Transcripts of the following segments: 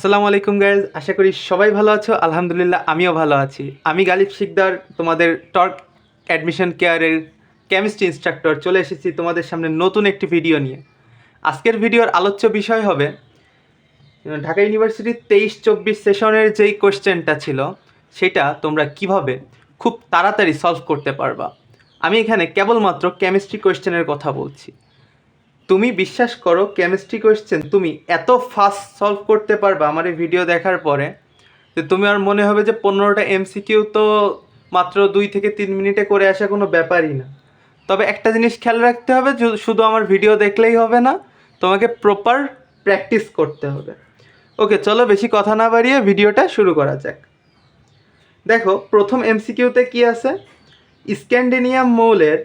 আসসালামু আলাইকুম গাইজ আশা করি সবাই ভালো আছো। আলহামদুলিল্লাহ, আমিও ভালো আছি। আমি গালিব শিকদার, তোমাদের টর্ক অ্যাডমিশন কেয়ারের কেমিস্ট্রি ইনস্ট্রাক্টর। চলে এসেছি তোমাদের সামনে নতুন একটি ভিডিও নিয়ে। আজকের ভিডিওর আলোচ্য বিষয় হবে, ঢাকা ইউনিভার্সিটির তেইশ চব্বিশ সেশনের যেই কোশ্চেনটা ছিল, সেটা তোমরা কীভাবে খুব তাড়াতাড়ি সলভ করতে পারবা? আমি এখানে কেবলমাত্র কেমিস্ট্রি কোশ্চেনের কথা বলছি। তুমি বিশ্বাস করো কেমিস্ট্রি কোয়েশ্চেন তুমি এত ফাস্ট সলভ করতে পারবে আমার এই ভিডিও দেখার পরে, যে তুমি আর মনে হবে যে পনেরোটা এমসিকিউ তো মাত্র দুই থেকে তিন মিনিটে করে আসা কোনো ব্যাপারই না। তবে একটা জিনিস খেয়াল রাখতে হবে শুধু আমার ভিডিও দেখলেই হবে না, তোমাকে প্রপার প্র্যাকটিস করতে হবে। ওকে চলো বেশি কথা না বাড়িয়ে ভিডিওটা শুরু করা যাক। দেখো, প্রথম এমসিকিউতে কি আছে? স্ক্যান্ডিনিয়াম মৌলের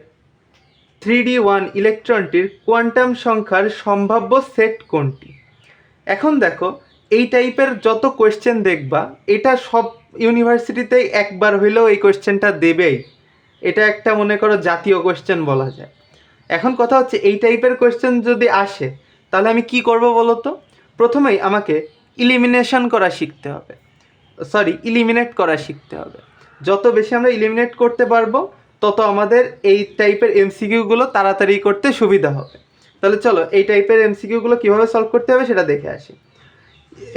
থ্রি ডি ওয়ান ইলেকট্রনটির কোয়ান্টাম সংখ্যার সম্ভাব্য সেট কোনটি? এখন দেখো, এই টাইপের যত কোয়েশ্চেন দেখবা, এটা সব ইউনিভার্সিটিতেই একবার হইলেও এই কোয়েশ্চেনটা দেবেই। এটা একটা মনে করো জাতীয় কোয়েশ্চেন বলা যায়। এখন কথা হচ্ছে, এই টাইপের কোয়েশ্চেন যদি আসে, তাহলে আমি কি করব বলো তো? প্রথমেই আমাকে ইলিমিনেশন করা শিখতে হবে। সরি ইলিমিনেট করা শিখতে হবে। যত বেশি আমরা ইলিমিনেট করতে পারব তত আমাদের এই টাইপের এমসিকিউগুলো তাড়াতাড়ি করতে সুবিধা হবে। তাহলে চলো, এই টাইপের এমসিকিউগুলো কীভাবে সলভ করতে হবে সেটা দেখে আসি।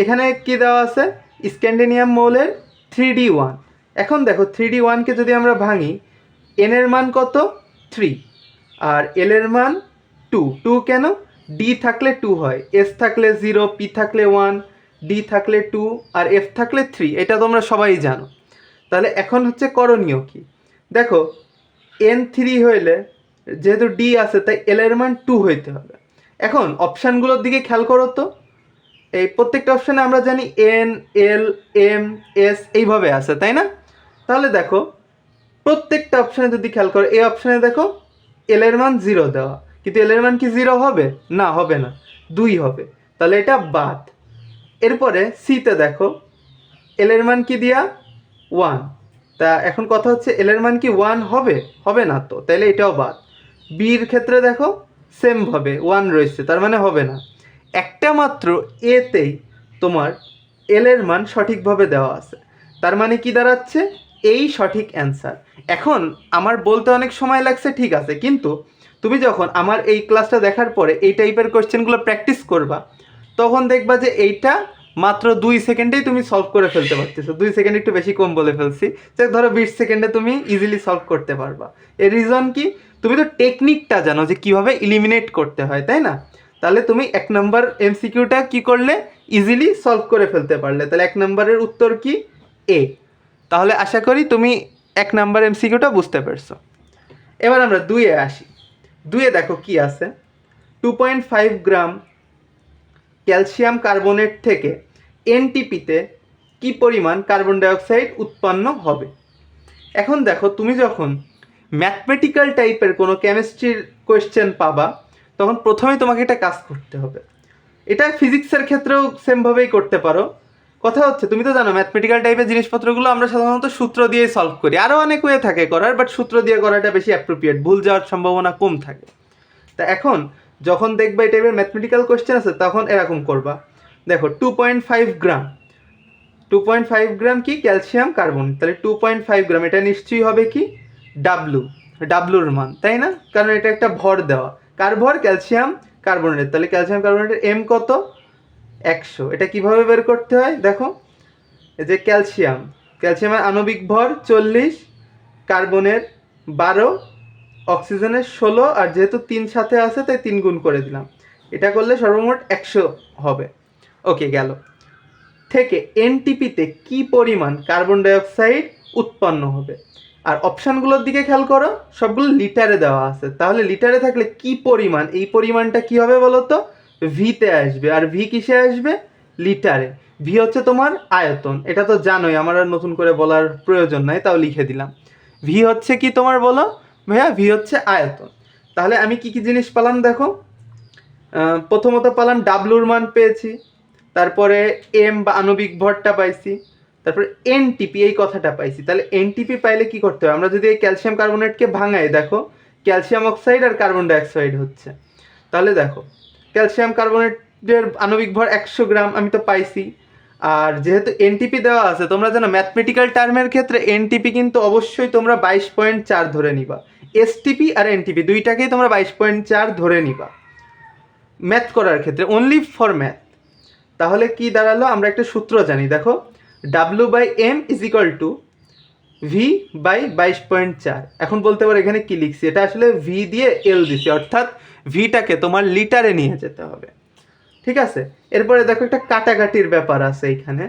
এখানে কি দেওয়া আছে? স্ক্যান্ডিনিয়াম মৌলের থ্রি ডি ওয়ান এখন দেখো থ্রি ডি ওয়ানকে যদি আমরা ভাঙি এন এর মান কত? থ্রি আর এল এর মান টু টু কেন? ডি থাকলে টু হয়। এস থাকলে জিরো পি থাকলে ওয়ান ডি থাকলে টু আর এফ থাকলে থ্রি এটা তোমরা সবাই জানো। তাহলে এখন হচ্ছে করণীয় কি? দেখো এন থ্রি হইলে যেহেতু ডি আছে, তাই এল এর মান টু হইতে হবে। এখন অপশানগুলোর দিকে খেয়াল করো তো। এই প্রত্যেকটা অপশানে আমরা জানি এন এল এম এস এইভাবে আছে, তাই না? তাহলে দেখো, প্রত্যেকটা অপশানে যদি খেয়াল করো, এই অপশানে দেখো এল এর মান জিরো দেওয়া। কিন্তু এল এর মান কি জিরো হবে? না হবে না। দুই হবে। তাহলে এটা বাদ। এরপরে সিতে দেখো এল এর মান কি দিয়া? ওয়ান তা এখন কথা হচ্ছে এল এর মান কি ওয়ান হবে? হবে না তো। তাহলে এটাও বাদ। বির ক্ষেত্রে দেখো সেম ভাবে ওয়ান রয়েছে, তার মানে হবে না। একটা মাত্র এতেই তোমার এল এর মান সঠিকভাবে দেওয়া আছে। তার মানে কি দাঁড়াচ্ছে? এই সঠিক অ্যান্সার এখন আমার বলতে অনেক সময় লাগছে, ঠিক আছে, কিন্তু তুমি যখন আমার এই ক্লাসটা দেখার পরে এই টাইপের কোশ্চেনগুলো প্র্যাকটিস করবা, তখন দেখবা যে এইটা মাত্র দুই সেকেন্ডেই তুমি সলভ করে ফেলতে পারতেছো। দুই সেকেন্ড একটু বেশি কম বলে ফেলছি। যে ধরো বিশ সেকেন্ডে তুমি ইজিলি সলভ করতে পারবা। এর রিজন কি? তুমি তো টেকনিকটা জানো যে কীভাবে ইলিমিনেট করতে হয়, তাই না? তাহলে তুমি এক নম্বর এমসিকিউটা কি করলে? ইজিলি সলভ করে ফেলতে পারলে। তাহলে এক নম্বরের উত্তর কি? এ তাহলে আশা করি তুমি এক নম্বর এমসিকিউটা বুঝতে পারছ। এবার আমরা দুইয়ে আসি। দুইয়ে দেখো কি আছে? Two point five gram calcium carbonate থেকে এনটিপিতে কি পরিমাণ কার্বন ডাইঅক্সাইড উৎপন্ন হবে? এখন দেখো, তুমি যখন ম্যাথমেটিক্যাল টাইপের কোনো কেমিস্ট্রির কোয়েশ্চেন পাবা, তখন প্রথমে তোমাকে এটা কাজ করতে হবে। এটা ফিজিক্সের ক্ষেত্রেও সেমভাবেই করতে পারো। কথা হচ্ছে, তুমি তো জানো ম্যাথমেটিক্যাল টাইপের জিনিসপত্রগুলো আমরা সাধারণত সূত্র দিয়ে সলভ করি। আরও অনেক ওয়ে থাকে করার বাট সূত্র দিয়ে করাটা বেশি অ্যাপ্রোপ্রিয়েট ভুল যাওয়ার সম্ভাবনা কম থাকে। তা এখন, যখন দেখবা এই টাইপের ম্যাথমেটিক্যাল কোয়েশ্চেন আছে, তখন এরকম করবা। দেখো two point five gram two point five gram কি? ক্যালসিয়াম কার্বন তাহলে টু পয়েন্ট ফাইভ গ্রাম এটা নিশ্চয়ই হবে কি? ডাব্লু ডাব্লুর মান, তাই না? কারণ এটা একটা ভর দেওয়া। কার ভর? ক্যালসিয়াম কার্বনেট তাহলে ক্যালসিয়াম কার্বনেটের এম কত? একশো। এটা কীভাবে বের করতে হয়? দেখো যে ক্যালসিয়াম ক্যালসিয়ামের আণবিক ভর চল্লিশ কার্বনের বারো অক্সিজেনের ষোলো, আর যেহেতু তিন সাথে আছে, তাই তিন গুণ করে দিলাম। এটা করলে সর্বমোট একশো হবে। ওকে, গেল। থেকে এনটিপিতে কি পরিমাণ কার্বন ডাইঅক্সাইড উৎপন্ন হবে? আর অপশানগুলোর দিকে খেয়াল করো, সবগুলো লিটারে দেওয়া আছে। তাহলে লিটারে থাকলে কি পরিমাণ? এই পরিমাণটা কি হবে বলো তো? ভিতে আসবে। আর ভি কিসে আসবে? লিটারে। ভি হচ্ছে তোমার আয়তন। এটা তো জানোই, আমার আর নতুন করে বলার প্রয়োজন নাই, তাও লিখে দিলাম। ভি হচ্ছে কি তোমার বলো? ভাইয়া ভি হচ্ছে আয়তন। তাহলে আমি কি কি জিনিস পেলাম দেখো? প্রথমত পেলাম ডাব্লুর মান পেয়েছি। তারপরে এম বা আণবিক ভরটা পাইছি, তারপরে এনটিপি এই কথাটা পাইছি। তাহলে এনটিপি পাইলে কি করতে হবে আমরা যদি এই ক্যালসিয়াম কার্বনেটকে ভাঙাই, দেখো ক্যালসিয়াম অক্সাইড আর কার্বন ডাইঅক্সাইড হচ্ছে। তাহলে দেখো ক্যালসিয়াম কার্বোনেটের আণবিক ভর একশো গ্রাম, আমি তো পাইছি। আর যেহেতু এনটিপি দেওয়া আছে, তোমরা জানো ম্যাথমেটিক্যাল টার্মের ক্ষেত্রে এনটিপি কিন্তু অবশ্যই তোমরা বাইশ পয়েন্ট চার ধরে নিবা। এসটিপি আর এনটিপি দুইটাকেই তোমরা বাইশ পয়েন্ট চার ধরে নিবা। ম্যাথ করার ক্ষেত্রে অনলি ফর ম্যাথ তাহলে কি দাঁড়াল? আমরা একটা সূত্র জানি, দেখো। W by M is equal to V by বাইশ পয়েন্ট চার। এখন বলতে পারো এখানে কি লিখছি? এটা আসলে ভি দিয়ে এল দিছি, অর্থাৎ ভিটাকে তোমার লিটারে নিয়ে যেতে হবে। ঠিক আছে? এরপরে দেখো একটা কাটাকাটির ব্যাপার আছে এখানে।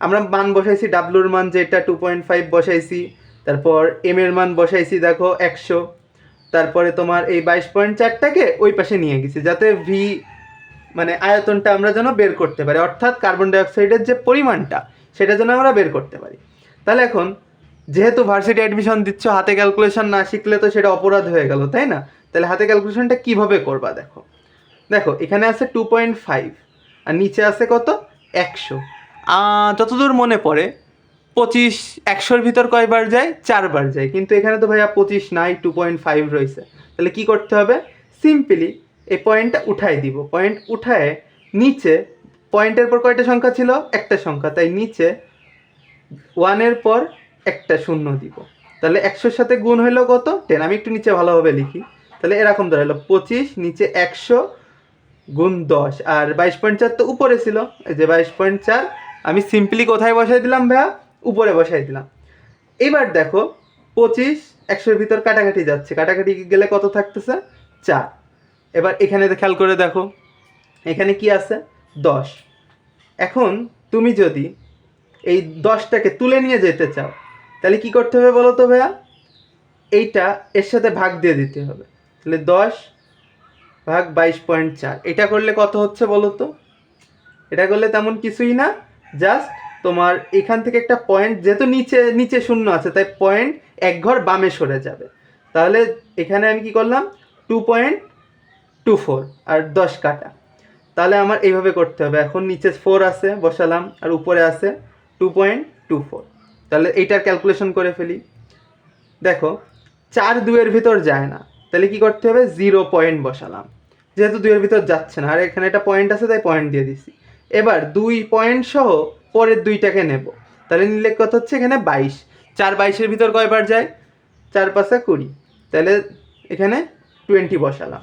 আমরা মান বসাইছি ডাব্লুর মান যেটা টু পয়েন্ট ফাইভ বসাইছি, তারপর এম এর মান বসাইছি, দেখো, একশো। তারপরে তোমার এই বাইশ পয়েন্ট চারটাকে ওই পাশে নিয়ে গেছি, যাতে ভি মানে আয়তনটা আমরা যেন বের করতে পারি, অর্থাৎ কার্বন ডাইঅক্সাইডের যে পরিমাণটা, সেটা যেন আমরা বের করতে পারি। তাহলে এখন, যেহেতু ভার্সিটি অ্যাডমিশন দিচ্ছ, হাতে ক্যালকুলেশন না শিখলে তো সেটা অপরাধ হয়ে গেল, তাই না? তাহলে হাতে ক্যালকুলেশনটা কীভাবে করবা দেখো। দেখো, এখানে আছে টু পয়েন্ট ফাইভ আর নিচে আছে কত? একশো। যতদূর মনে পড়ে, পঁচিশ, একশোর ভিতর কয়বার যায়? চারবার যায়। কিন্তু এখানে তো ভাইয়া পঁচিশ নাই টু পয়েন্ট ফাইভ রয়েছে। তাহলে কি করতে হবে? সিম্পলি এই পয়েন্টটা উঠাই দিব। পয়েন্ট উঠায় নিচে পয়েন্টের পর কয়টা সংখ্যা ছিল? একটা সংখ্যা। তাই নিচে ওয়ানের পর একটা শূন্য দিব। তাহলে একশোর সাথে গুণ হইল কত? টেন আমি একটু নিচে ভালোভাবে লিখি। তাহলে এরকম দাঁড়াল পঁচিশ, নিচে একশো গুণ দশ। আর বাইশ পয়েন্ট চার তো উপরে ছিল। এই যে বাইশ পয়েন্ট চার, আমি সিম্পলি কোথায় বসাই দিলাম ভাইয়া? উপরে বসাই দিলাম। এবার দেখো, পঁচিশ একশোর ভিতর কাটাকাটি যাচ্ছে। কাটাকাটি গেলে কত থাকতেছে? চার। এবার এখানে খেয়াল করে দেখো। এখানে কি আছে? দশ। এখন তুমি যদি এই দশটাকে তুলে নিয়ে যেতে চাও, তাহলে কি করতে হবে বলো তো ভাইয়া? এইটা এর সাথে ভাগ দিয়ে দিতে হবে। তাহলে দশ ভাগ বাইশ পয়েন্ট চার। এটা করলে কত হচ্ছে বলো তো? এটা করলে তেমন কিছুই না। জাস্ট তোমার এখান থেকে একটা পয়েন্ট যেহেতু নিচে নিচে শূন্য আছে, তাই পয়েন্ট এক ঘর বামে সরে যাবে। তাহলে এখানে আমি কি করলাম? টু পয়েন্ট টু ফোর আর দশ কাটা। তাহলে আমার এইভাবে করতে হবে। এখন নিচে ফোর আছে, বসালাম, আর উপরে আছে টু পয়েন্ট টু ফোর তাহলে এইটার ক্যালকুলেশন করে ফেলি। দেখো, চার দুয়ের ভিতর যায় না। তাহলে কি করতে হবে? জিরো পয়েন্ট বসালাম। যেহেতু দুইয়ের ভিতর যাচ্ছে না, আর এখানে একটা পয়েন্ট আছে, তাই পয়েন্ট দিয়ে দিছি। এবার দুই পয়েন্ট সহ পরের দুইটাকে নেব। তাহলে নিলে কত হচ্ছে? এখানে বাইশ। চার বাইশের ভিতর কয়বার যায়? চার পাঁচা কুড়ি। তাহলে এখানে টোয়েন্টি বসালাম।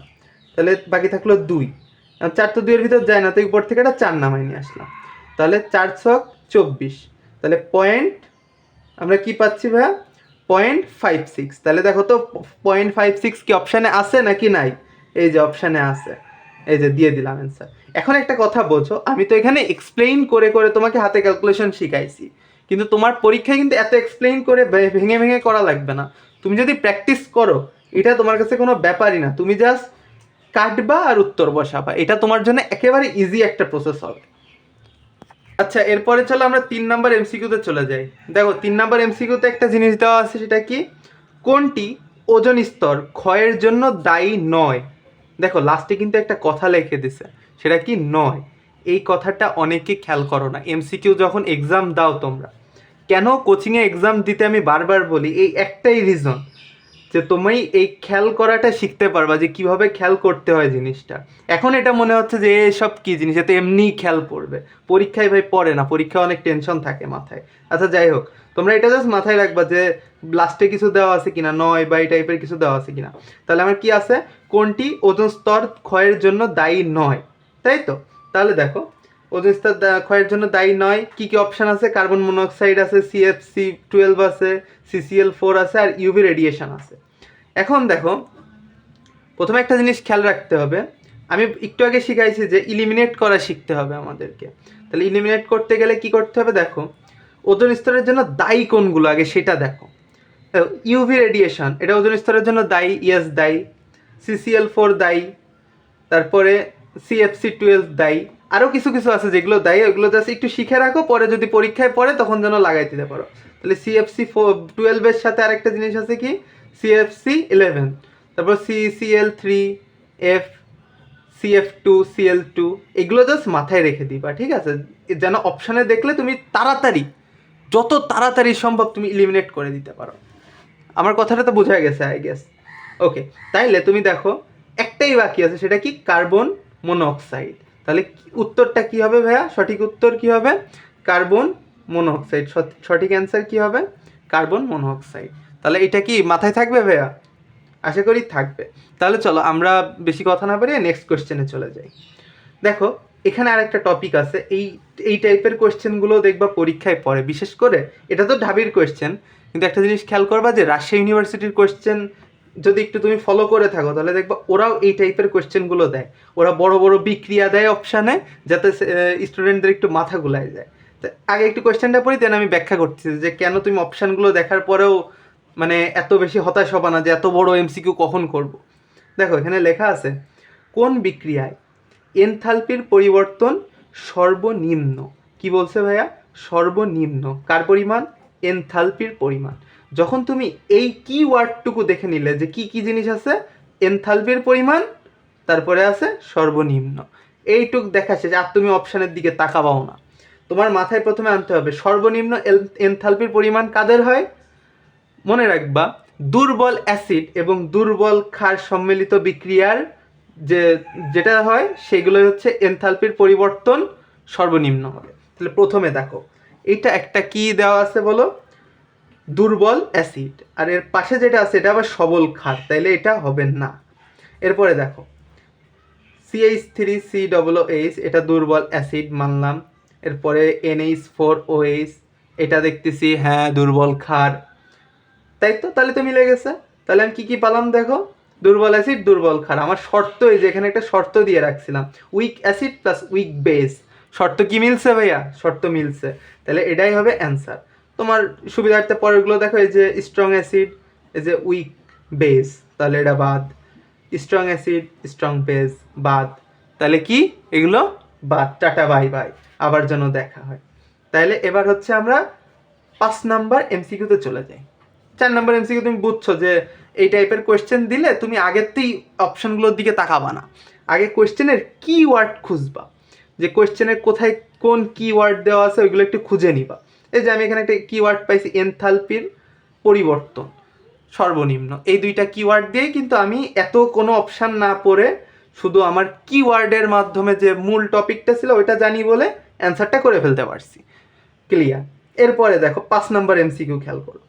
তাহলে বাকি থাকল দুই। চার তো দুইয়ের ভিতর যায় না তো উপর থেকে একটা চার নামাই নিয়ে আসলাম। তাহলে চার ছক চব্বিশ। তাহলে পয়েন্ট আমরা কি পাচ্ছি ভাইয়া? পয়েন্ট ফাইভ সিক্স তাহলে দেখো তো পয়েন্ট ফাইভ সিক্স কি অপশানে আছে নাকি নাই? এই যে অপশানে আছে। এই যে দিয়ে দিলাম অ্যান্সার এখন একটা কথা বোঝো, আমি তো এখানে এক্সপ্লেইন করে করে তোমাকে হাতে ক্যালকুলেশন শিখাইছি। কিন্তু তোমার পরীক্ষায় কিন্তু এত এক্সপ্লেইন করে ভেঙে ভেঙে করা লাগবে না। তুমি যদি প্র্যাকটিস করো, এটা তোমার কাছে কোনো ব্যাপারই না। তুমি জাস্ট কাটবা আর উত্তর বসাবা। এটা তোমার জন্য একেবারে ইজি একটা প্রসেস হবে। আচ্ছা এরপরে চলো আমরা তিন নাম্বার এমসিকিউতে চলে যাই। দেখো, তিন নাম্বার এমসিকিউতে একটা জিনিস দেওয়া আছে, সেটা কি? কোনটি? ওজন স্তর, ক্ষয়ের জন্য দায়ী নয়। দেখো লাস্টে কিন্তু একটা কথা লিখে দিছে, সেটা কি? নয়। এই কথাটা অনেকে খেয়াল করো না। এমসিকিউ যখন এক্সাম দাও তোমরা। কেন কোচিংয়ে এক্সাম দিতে আমি বারবার বলি? এই একটাই রিজন যে তুমি এই খেয়াল করাটা শিখতে পারবা যে কীভাবে খেয়াল করতে হয় জিনিসটা। এখন এটা মনে হচ্ছে যে এসব কি জিনিস এতে এমনিই খেয়াল পড়বে। পরীক্ষায় ভাই পড়ে না, পরীক্ষায় অনেক টেনশন থাকে মাথায়। আচ্ছা যাই হোক, তোমরা এটা জাস্ট মাথায় রাখবা যে লাস্টে কিছু দেওয়া আছে কিনা, নয় বা এই টাইপের কিছু দেওয়া আছে কিনা। তাহলে আমার কি আছে? কোনটি ওজন স্তর ক্ষয়ের জন্য দায়ী নয়। তাই তো? তাহলে দেখো ওজন স্তর ক্ষয়ের জন্য দায়ী নয়। কি কি অপশান আছে? কার্বন মনোক্সাইড আছে সিএফসি টুয়েলভ আছে সিসিএল ফোর আছে, আর ইউভি রেডিয়েশন আছে। এখন দেখো, প্রথমে একটা জিনিস খেয়াল রাখতে হবে। আমি একটু আগে শিখাইছি যে ইলিমিনেট করা শিখতে হবে আমাদেরকে। তাহলে ইলিমিনেট করতে গেলে কি করতে হবে দেখো, ওজন স্তরের জন্য দায়ী কোনগুলো আগে সেটা দেখো। ইউভি রেডিয়েশন এটা ওজন স্তরের জন্য দায়ী ইয়েস দায়ী। সিসিএল ফোর দায়ী। তারপরে সিএফসি টুয়েলভ দায়ী। আরও কিছু কিছু আছে যেগুলো দায়ী ওগুলো জাস্ট একটু শিখে রাখো, পরে যদি পরীক্ষায় পড়ে তখন যেন লাগাই দিতে পারো। তাহলে সিএফসি টুয়েলভের সাথে আরেকটা জিনিস আছে কি? সিএফসি ইলেভেন তারপর CCl three F CF two Cl two এগুলো জাস্ট মাথায় রেখে দিবা, ঠিক আছে? যেন অপশানে দেখলে তুমি তাড়াতাড়ি, যত তাড়াতাড়ি সম্ভব তুমি ইলিমিনেট করে দিতে পারো। আমার কথাটা তো বোঝা গেছে আই গেস ওকে তাইলে তুমি দেখো, একটাই বাকি আছে, সেটা কি? কার্বন মনোক্সাইড তাহলে উত্তরটা কি হবে ভাইয়া? সঠিক উত্তর কি হবে? কার্বন মনোঅক্সাইড সঠিক অ্যান্সার কি হবে? কার্বন মনোঅক্সাইড তাহলে এটা কি মাথায় থাকবে ভাইয়া? আশা করি থাকবে। তাহলে চলো আমরা বেশি কথা না বাড়িয়ে নেক্সট কোশ্চেনে চলে যাই। দেখো, এখানে আরেকটা টপিক আছে। এই এই টাইপের কোয়েশ্চেনগুলো দেখবা পরীক্ষায় পড়ে। বিশেষ করে, এটা তো ঢাবির কোয়েশ্চেন কিন্তু একটা জিনিস খেয়াল করবা যে রাজশাহী ইউনিভার্সিটির কোয়েশ্চেন যদি একটু তুমি ফলো করে থাকো, তাহলে দেখবা ওরাও এই টাইপের কোয়েশ্চেনগুলো দেয়। ওরা বড় বড় বিক্রিয়া দেয় অপশানে যাতে স্টুডেন্টদের একটু মাথা গুলায় যায়। আগে একটু কোয়েশ্চেনটা পড়ি দেন আমি ব্যাখ্যা করতেছি যে কেন তুমি অপশানগুলো দেখার পরেও মানে এত বেশি হতাশ হবা না যে এত বড় এমসিকিউ কখন করব। দেখো, এখানে লেখা আছে, কোন বিক্রিয়ায় এনথালপির পরিবর্তন সর্বনিম্ন? কি বলছে ভাইয়া? সর্বনিম্ন। কার পরিমাণ? এনথালপির পরিমাণ। যখন তুমি এই কি ওয়ার্ডটুকু দেখে নিলে যে কি কি জিনিস আছে এনথালপির পরিমাণ, তারপরে আছে সর্বনিম্ন। এইটুক দেখা শেষ, আর তুমি অপশানের দিকে তাকাবাও না। তোমার মাথায় প্রথমে আনতে হবে, সর্বনিম্ন এনথালপির পরিমাণ কাদের হয়? মনে রাখবা, দুর্বল অ্যাসিড এবং দুর্বল ক্ষার সম্মিলিত বিক্রিয়ার যে, যেটা হয় সেগুলো হচ্ছে এনথালপির পরিবর্তন সর্বনিম্ন হবে। তাহলে প্রথমে দেখো এটা একটা কি দেওয়া আছে বলো? দুর্বল অ্যাসিড। আর এর পাশে যেটা আছে, এটা আবার সবল ক্ষার তাইলে এটা হবে না। এরপরে দেখো CH three C double H এটা দুর্বল অ্যাসিড মানলাম। এরপরে এনএইচ ফোর ওএইচ এটা দেখতেছি হ্যাঁ দুর্বল ক্ষার তাই তো তাহলে তো মিলে গেছে। তাহলে আমি কী কী পালাম দেখো? দুর্বল অ্যাসিড, দুর্বল ক্ষার আমার শর্ত এই যে, এখানে একটা শর্ত দিয়ে রাখছিলাম। Weak acid plus weak base শর্ত কি মিলছে ভাইয়া? শর্ত মিলছে। তাহলে এটাই হবে অ্যান্সার তোমার সুবিধার্থে পরেরগুলো দেখো, এই যে স্ট্রং অ্যাসিড এই যে উইক বেস তাহলে এটা বাদ। স্ট্রং অ্যাসিড স্ট্রং বেস বাদ। তাহলে কি? এগুলো বাদ। টাটা বাই বাই আবার যেন দেখা হয়। তাহলে এবার হচ্ছে আমরা পাঁচ নাম্বার এমসিকিউতে চলে যাই। চার নাম্বার এমসিকিউ তুমি বুঝছ যে এই টাইপের কোয়েশ্চেন দিলে তুমি আগেরতেই অপশনগুলোর দিকে তাকাবা না। আগে কোয়েশ্চেনের কি ওয়ার্ড খুঁজবা। যে কোয়েশ্চেনের কোথায় কোন কি ওয়ার্ড দেওয়া আছে, ওইগুলো একটু খুঁজে নিবা। এই যে আমি এখানে একটা কিওয়ার্ড পাইছি এনথালপির পরিবর্তন, সর্বনিম্ন। এই দুইটা কিওয়ার্ড দিয়েই কিন্তু আমি এত কোনো অপশান না পড়ে শুধু আমার কিওয়ার্ডের মাধ্যমে যে মূল টপিকটা ছিল ওইটা জানি বলে অ্যান্সারটা করে ফেলতে পারছি। ক্লিয়ার এরপরে দেখো, পাঁচ নাম্বার এমসিকিউ খেয়াল করো।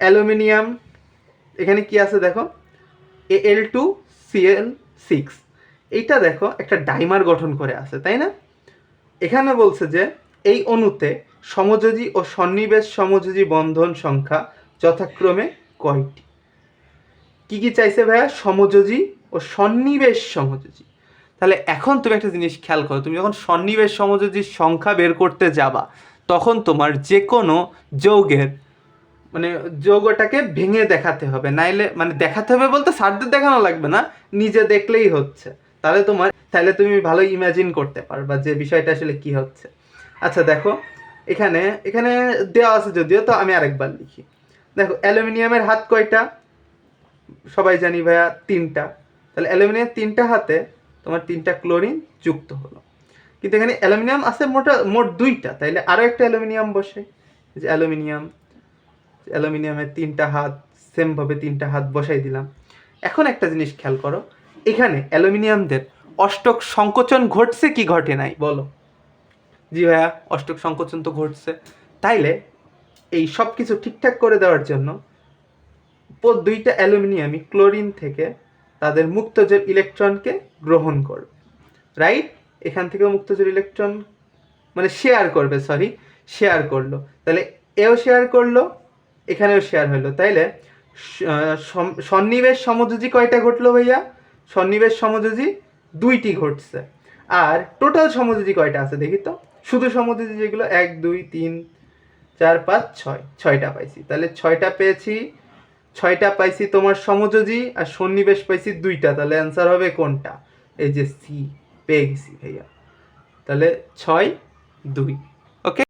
অ্যালুমিনিয়াম, এখানে কি আছে দেখো? A L two Cl six. এইটা দেখো, একটা ডাইমার গঠন করে আছে, তাই না? এখানে বলছে যে এই অণুতে সমযোজী ও সন্নিবেশ সমযোজী বন্ধন সংখ্যা যথাক্রমে কয়টি? কি কি চাইছে ভাইয়া? সমযোজী ও সন্নিবেশ সমযোজী। তাহলে এখন তুমি একটা জিনিস খেয়াল করো, তুমি যখন সন্নিবেশ সমযোজীর সংখ্যা বের করতে যাবা, তখন তোমার যে কোনো যৌগের মানে যৌগটাকে ভেঙে দেখাতে হবে। নাইলে মানে দেখাতে হবে বলতে স্যারদের দেখানো লাগবে না, নিজে দেখলেই হচ্ছে। তাহলে তোমার, তাহলে তুমি ভালো ইমাজিন করতে পারবা যে বিষয়টা আসলে কি হচ্ছে। আচ্ছা দেখো, এখানে এখানে দেওয়া আছে যদিও, তো আমি আরেকবার লিখি। দেখো, অ্যালুমিনিয়ামের হাত কয়টা? সবাই জানি ভাইয়া, তিনটা। তাহলে অ্যালুমিনিয়াম তিনটা হাতে, তোমার তিনটা ক্লোরিন যুক্ত হলো। কিন্তু এখানে অ্যালুমিনিয়াম আছে মোটা, মোট দুইটা। তাইলে আরও একটা অ্যালুমিনিয়াম বসে। যে অ্যালুমিনিয়াম অ্যালুমিনিয়ামের তিনটা হাত, সেমভাবে তিনটা হাত বসাই দিলাম। এখন একটা জিনিস খেয়াল করো, এখানে অ্যালুমিনিয়ামদের অষ্টক সংকোচন ঘটছে কি ঘটে নাই? বলো। জি ভাইয়া, অষ্টক সংকোচন তো ঘটছে। তাইলে এই সব কিছু ঠিকঠাক করে দেওয়ার জন্য দুইটা অ্যালুমিনিয়ামই ক্লোরিন থেকে তাদের মুক্তজের ইলেকট্রনকে গ্রহণ করবে। রাইট? এখান থেকে মুক্তজের ইলেকট্রন মানে শেয়ার করবে, সরি, শেয়ার করল। তাহলে এও শেয়ার করল, এখানেও শেয়ার হলো। তাইলে সন্নিবেশ সমযোজী কয়টা ঘটলো ভাইয়া? সন্নিবেশ সমযোজী দুইটি ঘটছে। আর টোটাল সমযোজী কয়টা আছে দেখি তো? শুধু সমদ্বিতি যেগুলো, এক, দুই, তিন, চার, পাঁচ, ছয়, ছয়টা পাইছি। তাহলে ছয়টা পেয়েছি, ছয়টা পাইছি তোমার সমযোজী আর সন্নিবেশ পাইছি দুইটা। তাহলে অ্যান্সার হবে কোনটা? এই যে সি পেয়ে গেছি ভাইয়া। তাহলে ছয়, দুই। ওকে